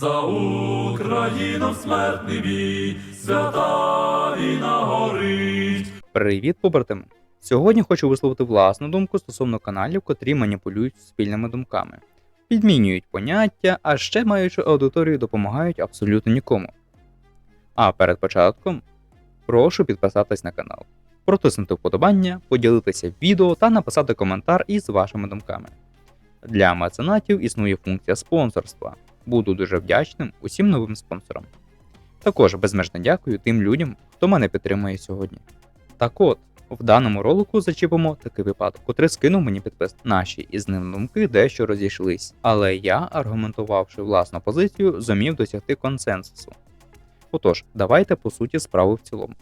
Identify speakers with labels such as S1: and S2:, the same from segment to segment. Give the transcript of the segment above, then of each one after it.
S1: За Україну смертний бій, свята війна горить.
S2: Привіт, побратими! Сьогодні хочу висловити власну думку стосовно каналів, котрі маніпулюють спільними думками, підмінюють поняття, а ще маючи аудиторію, допомагають абсолютно нікому. А перед початком прошу підписатись на канал, протиснути вподобання, поділитися відео та написати коментар із вашими думками. Для меценатів існує функція спонсорства. Буду дуже вдячним усім новим спонсорам. Також безмежно дякую тим людям, хто мене підтримує сьогодні. Так от, в даному ролику зачіпимо такий випадок, котрий скинув мені підпис. Наші із ним думки дещо розійшлись, але я, аргументувавши власну позицію, зумів досягти консенсусу. Отож, давайте по суті справи в цілому.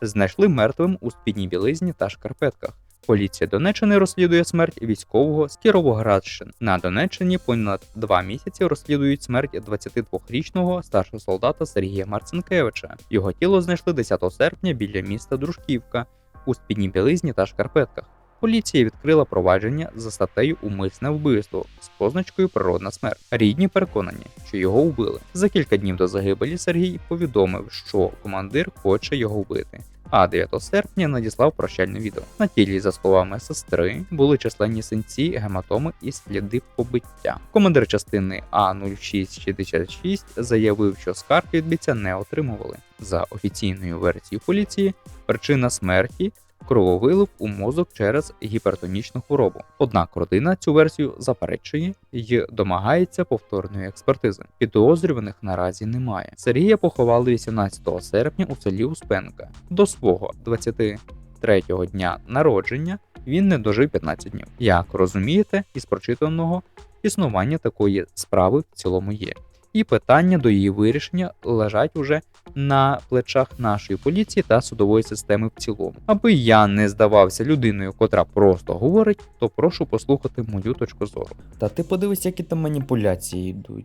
S2: Знайшли мертвим у спідній білизні та шкарпетках. Поліція Донеччини розслідує смерть військового з Кіровоградщини. На Донеччині понад два місяці розслідують смерть 22-річного старшого солдата Сергія Марцинкевича. Його тіло знайшли 10 серпня біля міста Дружківка у спідній білизні та шкарпетках. Поліція відкрила провадження за статтею Умисне вбивство з позначкою Природна смерть. Рідні переконані, що його вбили. За кілька днів до загибелі Сергій повідомив, що командир хоче його вбити. А 9 серпня надіслав прощальне відео. На тілі, за словами сестри, були численні синці, гематоми і сліди побиття. Командир частини А0666 заявив, що скарг від бійця не отримували. За офіційною версією поліції, причина смерті крововилив у мозок через гіпертонічну хворобу. Однак родина цю версію заперечує і домагається повторної експертизи. Підозрюваних наразі немає. Сергія поховали 18 серпня у селі Успенка. До свого 23-го дня народження він не дожив 15 днів. Як розумієте, із прочитаного існування такої справи в цілому є. І питання до її вирішення лежать уже на плечах нашої поліції та судової системи в цілому. Аби я не здавався людиною, котра просто говорить, то прошу послухати мою точку зору. Та ти подивись, які там маніпуляції йдуть.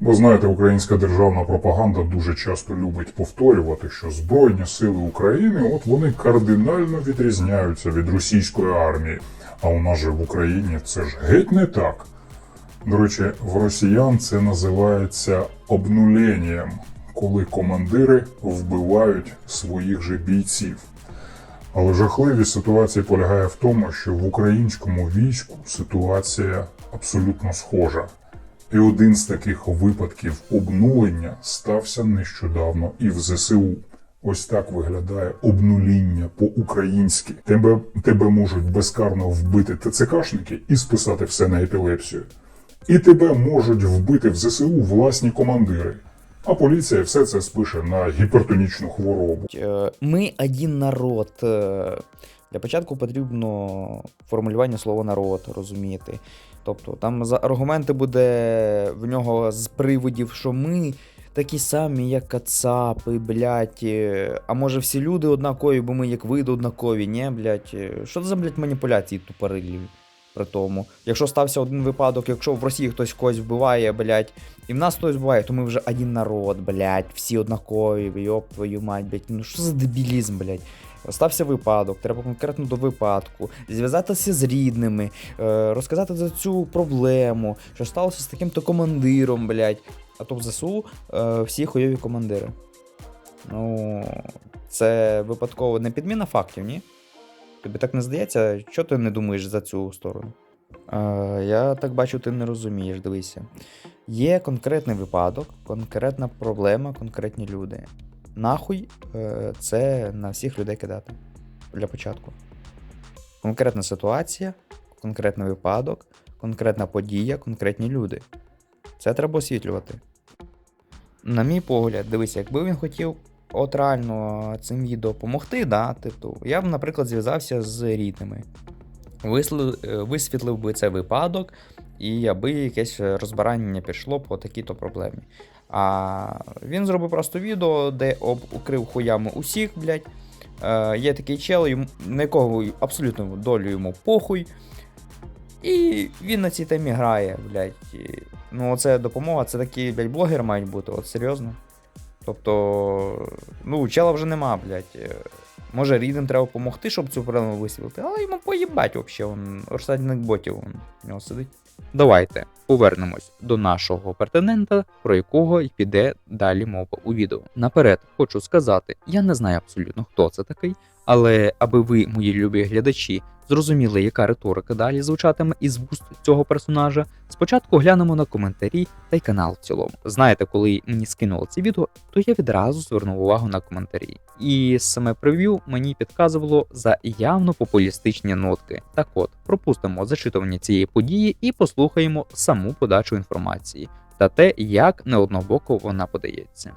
S3: Бо знаєте, українська державна пропаганда дуже часто любить повторювати, що Збройні сили України от вони кардинально відрізняються від російської армії. А у нас же в Україні це ж геть не так. До речі, в росіян це називається обнуленням, коли командири вбивають своїх же бійців. Але жахливість ситуації полягає в тому, що в українському війську ситуація абсолютно схожа. І один з таких випадків обнулення стався нещодавно і в ЗСУ. Ось так виглядає обнуління по-українськи. Тебе, тебе можуть безкарно вбити ТЦКшники і списати все на епілепсію. І тебе можуть вбити в ЗСУ власні командири. А поліція все це спише на гіпертонічну хворобу.
S2: Е, Ми один народ. Е, Для початку потрібно формулювання слова народ розуміти. Тобто там за аргументи буде в нього з приводів, що ми такі самі, як кацапи, блядь. е, А може всі люди однакові, бо ми як види однакові, ні, блядь. е, Що це за блядь, маніпуляції тупорилі? При тому, якщо стався один випадок, якщо в Росії хтось когось вбиває, блядь, і в нас хтось вбиває, то ми вже один народ, блядь, всі однакові, йоп твою мать, блядь. Ну що за дебілізм, блядь? Стався випадок, треба конкретно до випадку, зв'язатися з рідними, е, розказати за цю проблему, що сталося з таким-то командиром, блядь. А то в ЗСУ е, всі хуйові командири. Ну, це випадково не підміна фактів, ні? Тобі так не здається, що ти не думаєш за цю сторону? Е, я так бачу, ти не розумієш, дивися. Є конкретний випадок, конкретна проблема, конкретні люди. Нахуй е, це на всіх людей кидати для початку. Конкретна ситуація, конкретний випадок, конкретна подія, конкретні люди. Це треба освітлювати. На мій погляд, дивися, якби він хотів от реально цим відео допомогти, да, типу, я б, наприклад, зв'язався з рідними. Е, Висвітлив би цей випадок, і аби якесь розбирання пішло по такій-то проблемі. А він зробив просто відео, де об укрив хуями усіх, блядь. Е, є такий чел, на якого абсолютно долю йому похуй. І він на цій темі грає, блядь. Ну, оце допомога, це такі, блядь, блогери мають бути, от серйозно. Тобто, ну, чела вже нема, блядь. Е, Може, рідним треба допомогти, щоб цю проблему висвітлити, але йому поїбать взагалі, розсадник ботів он, у нього сидить. Давайте повернемось до нашого претендента, про якого й піде далі мова у відео. Наперед хочу сказати, я не знаю абсолютно хто це такий, але аби ви, мої любі глядачі, зрозуміли, яка риторика далі звучатиме із вуст цього персонажа, спочатку глянемо на коментарі та й канал в цілому. Знаєте, коли мені скинуло це відео, то я відразу звернув увагу на коментарі. І саме прев'ю мені підказувало за явно популістичні нотки. Так от, пропустимо зачитування цієї події і послухаємо саму подачу інформації та те, як неоднобоко вона подається.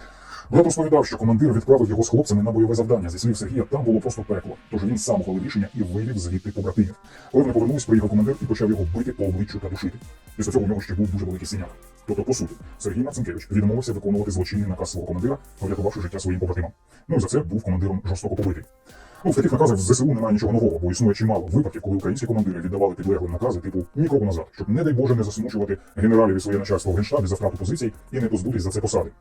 S3: Брат розповідав, що командир відправив його з хлопцями на бойове завдання. Зі слів Сергія, там було просто пекло. Тож він сам ухвалив рішення і вивів звідти побратимів. Коли вони повернулись, приїхав командир і почав його бити по обличчю та душити. Після цього у нього ще був дуже великий синяк. Тобто, по суті, Сергій Марцинкевич відмовився виконувати злочинний наказ свого командира, врятувавши життя своїм побратимам. Ну і за це був командиром жорстоко побитий. Ну, в таких наказах з ЗСУ немає нічого нового, бо існує чимало випадків, коли українські командири віддавали підлеглим накази, типу ні кроку назад, щоб, не дай Боже, не засмучувати генералів і своє начальство в генштабі за втрату позицій і не позбутись за це посади.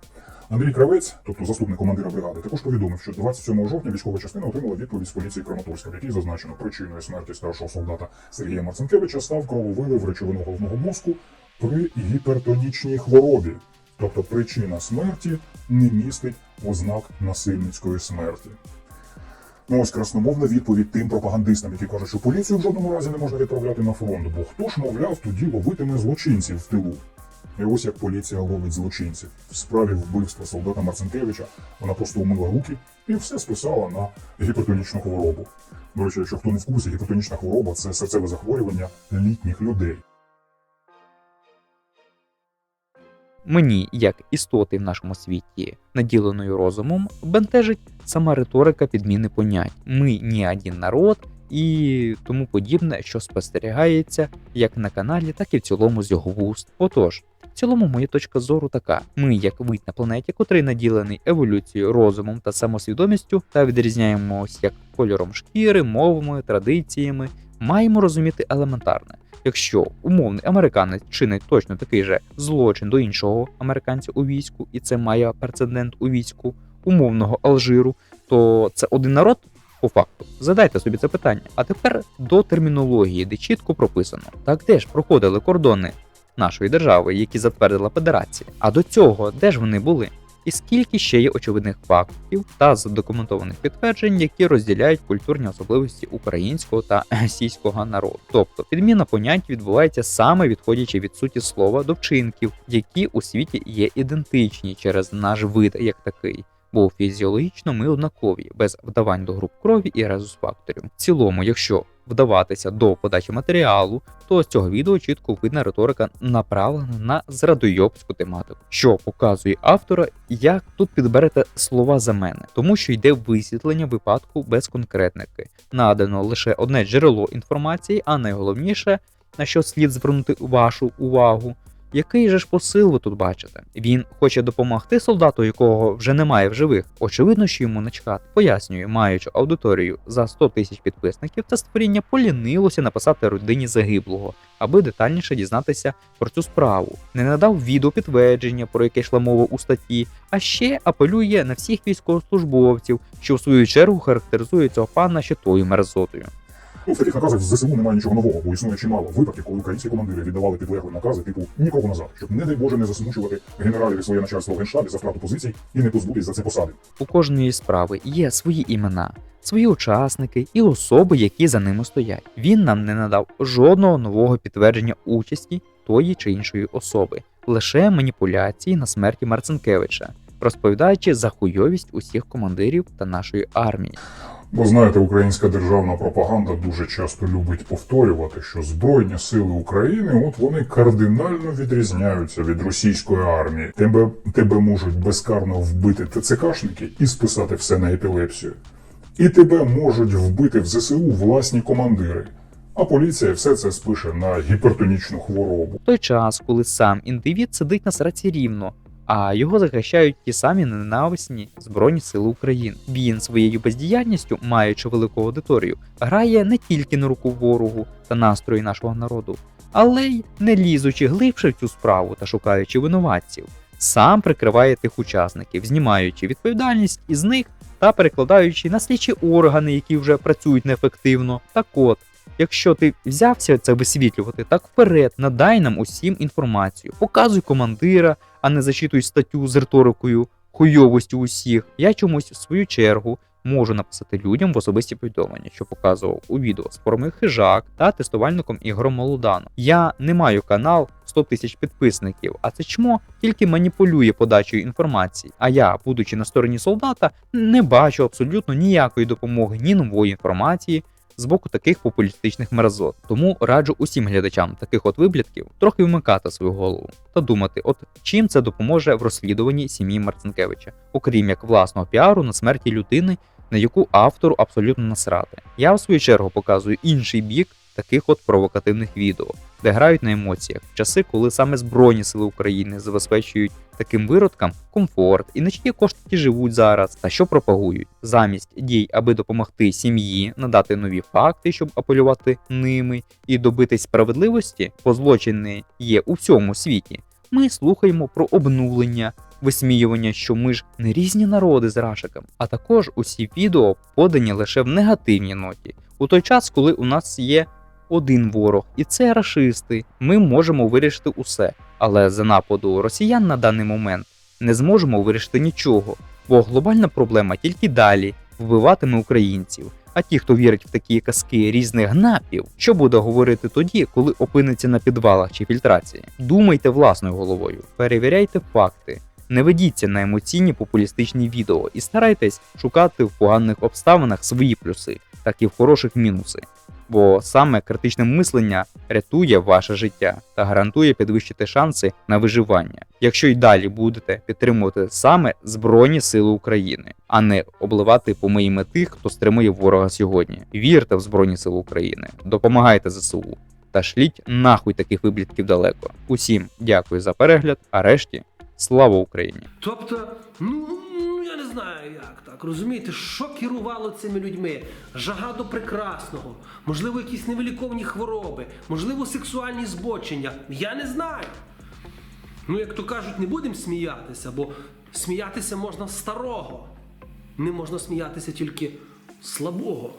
S3: Андрій Кравець, тобто заступник командира бригади, також повідомив, що 27 жовтня військова частина отримала відповідь з поліції Краматорська, в якій зазначено причиною смерті старшого солдата Сергія Марцинкевича став крововилив речовину головного мозку при гіпертонічній хворобі. Тобто причина смерті не містить ознак насильницької смерті. Ну ось красномовна відповідь тим пропагандистам, які кажуть, що поліцію в жодному разі не можна відправляти на фронт, бо хто ж, мовляв, тоді ловитиме злочинців в тилу. І ось як поліція ловить злочинців. В справі вбивства солдата Марцинкевича вона просто умила руки і все списала на гіпертонічну хворобу. До речі, якщо хто не в курсі, гіпертонічна хвороба це серцеве захворювання літніх людей.
S2: Мені, як істоти в нашому світі, наділеною розумом, бентежить сама риторика підміни понять. Ми не один народ і тому подібне, що спостерігається як на каналі, так і в цілому з його вуст. Отож, в цілому моя точка зору така: ми, як вид на планеті, котрий наділений еволюцією, розумом та самосвідомістю, та відрізняємось як кольором шкіри, мовами, традиціями, маємо розуміти елементарне. Якщо умовний американець чинить точно такий же злочин до іншого американця у війську, і це має прецедент у війську умовного Алжиру, то це один народ по факту. Задайте собі це питання. А тепер до термінології, де чітко прописано, так де ж проходили кордони нашої держави, які затвердила Федерація. А до цього де ж вони були? І скільки ще є очевидних фактів та задокументованих підтверджень, які розділяють культурні особливості українського та російського народу. Тобто підміна понять відбувається саме відходячи від суті слова до вчинків, які у світі є ідентичні через наш вид як такий. Бо фізіологічно ми однакові, без вдавань до груп крові і резус-факторів. В цілому, якщо вдаватися до подачі матеріалу, то з цього відео чітко видна риторика направлена на зрадойобську тематику, що показує автора, як тут підберете слова за мене, тому що йде висвітлення випадку без конкретники. Надано лише одне джерело інформації, а найголовніше, на що слід звернути вашу увагу. Який же ж посил ви тут бачите? Він хоче допомогти солдату, якого вже немає в живих. Очевидно, що йому начхати. Пояснюю, маючи аудиторію за 100 тисяч підписників, це створіння полінилося написати родині загиблого, аби детальніше дізнатися про цю справу. Не надав відео підтвердження, про яке йшла мова у статті, а ще апелює на всіх військовослужбовців, що в свою чергу характеризує цього пана ще тою мерзотою.
S3: В таких наказах з ЗСУ немає нічого нового, бо існує чимало випадків, коли українські командири віддавали підлеглим накази, типу ні кроку назад, щоб, не дай Боже, не засмучувати генералів і своє начальство в генштабі за втрату позицій і не позбутись за це посади.
S2: У кожної справи є свої імена, свої учасники і особи, які за ними стоять. Він нам не надав жодного нового підтвердження участі тої чи іншої особи, лише маніпуляції на смерті Марцинкевича, розповідаючи за хуйовість усіх командирів та нашої армії.
S3: Бо знаєте, українська державна пропаганда дуже часто любить повторювати, що Збройні сили України, от вони кардинально відрізняються від російської армії. Тебе, тебе можуть безкарно вбити ТЦКшники і списати все на епілепсію. І тебе можуть вбити в ЗСУ власні командири. А поліція все це спише на гіпертонічну хворобу.
S2: Той час, коли сам індивід сидить на сраці рівно, а його захищають ті самі ненависні Збройні Сили України. Він своєю бездіяльністю, маючи велику аудиторію, грає не тільки на руку ворогу та настрої нашого народу, але й не лізучи глибше в цю справу та шукаючи винуватців. Сам прикриває тих учасників, знімаючи відповідальність із них та перекладаючи на слідчі органи, які вже працюють неефективно. Так от, якщо ти взявся це висвітлювати, так вперед, надай нам усім інформацію. Показуй командира, а не зачитуй статтю з риторикою хуйовості усіх. Я чомусь в свою чергу можу написати людям в особисті повідомлення, що показував у відео з форми хижак та тестувальником ігром Молодану. Я не маю канал 100 тисяч підписників, а це чмо тільки маніпулює подачею інформації. А я, будучи на стороні солдата, не бачу абсолютно ніякої допомоги ні нової інформації. З боку таких популістичних мерзот. Тому раджу усім глядачам таких от виблядків трохи вмикати свою голову та думати, от чим це допоможе в розслідуванні сім'ї Марцинкевича, окрім як власного піару на смерті людини, на яку автору абсолютно насрати. Я в свою чергу показую інший бік таких от провокативних відео, де грають на емоціях в часи, коли саме Збройні сили України забезпечують таким виродкам комфорт і на чиї кошти живуть зараз, та що пропагують замість дій, аби допомогти сім'ї, надати нові факти, щоб апелювати ними і добитись справедливості, бо злочини є у всьому світі. Ми слухаємо про обнулення, висміювання, що ми ж не різні народи з рашиком, а також усі відео подані лише в негативній ноті, у той час, коли у нас є один ворог, і це рашисти. Ми можемо вирішити усе, але за нападу росіян на даний момент не зможемо вирішити нічого, бо глобальна проблема тільки далі вбиватиме українців. А ті, хто вірить в такі казки різних гнапів, що буде говорити тоді, коли опиниться на підвалах чи фільтрації? Думайте власною головою, перевіряйте факти, не ведіться на емоційні популістичні відео і старайтесь шукати в поганих обставинах свої плюси, так і в хороших мінуси. Бо саме критичне мислення рятує ваше життя та гарантує підвищити шанси на виживання, якщо й далі будете підтримувати саме Збройні Сили України, а не обливати помиїми тих, хто стримує ворога сьогодні. Вірте в Збройні Сили України, допомагайте ЗСУ та шліть нахуй таких виблядків далеко. Усім дякую за перегляд, а решті слава Україні!
S4: Тобто, ну ну, я не знаю як так. Розумієте, що керувало цими людьми? Жага до прекрасного, можливо, якісь невиліковні хвороби, можливо, сексуальні збочення. Я не знаю. Ну, як то кажуть, не будемо сміятися, бо сміятися можна старого. Не можна сміятися тільки слабого.